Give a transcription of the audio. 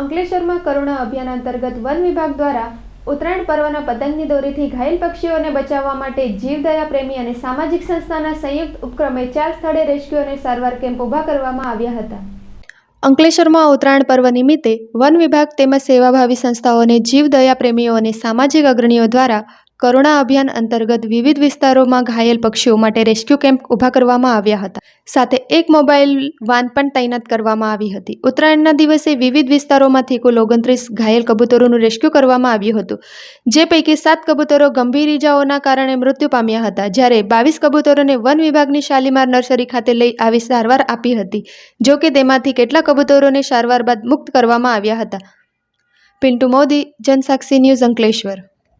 અંકલેશ્વરમાં કરુણા અભિયાન અંતર્ગત વન વિભાગ દ્વારા ઉત્તરાયણ પર્વના પતંગની દોરીથી ઘાયલ પક્ષીઓને બચાવવા માટે જીવદયા પ્રેમી અને સામાજિક સંસ્થાના સંયુક્ત ઉપક્રમે ચાર સ્થળે રેસ્ક્યુ અને સારવાર કેમ્પ ઊભા કરવામાં આવ્યા હતા. અંકલેશ્વરમાં ઉત્તરાયણ પર્વ નિમિત્તે વન વિભાગ તેમજ સેવાભાવી સંસ્થાઓને જીવદયા પ્રેમીઓ અને સામાજિક અગ્રણીઓ દ્વારા કરુણા અભિયાન અંતર્ગત વિવિધ વિસ્તારોમાં ઘાયલ પક્ષીઓ માટે રેસ્ક્યુ કેમ્પ ઊભા કરવામાં આવ્યા હતા. સાથે એક મોબાઈલ વાન પણ તૈનાત કરવામાં આવી હતી. ઉત્તરાયણના દિવસે વિવિધ વિસ્તારોમાંથી કુલ ઓગણત્રીસ ઘાયલ કબૂતરોનું રેસ્ક્યુ કરવામાં આવ્યું હતું. જે પૈકી સાત કબૂતરો ગંભીર ઇજાઓના કારણે મૃત્યુ પામ્યા હતા, જ્યારે બાવીસ કબૂતરોને વન વિભાગની શાલીમાર નર્સરી ખાતે લઈ આવી સારવાર આપી હતી, જો કે તેમાંથી કેટલાક કબૂતરોને સારવાર બાદ મુક્ત કરવામાં આવ્યા હતા. પિન્ટુ મોદી, જનસાક્ષી ન્યૂઝ અંકલેશ્વર.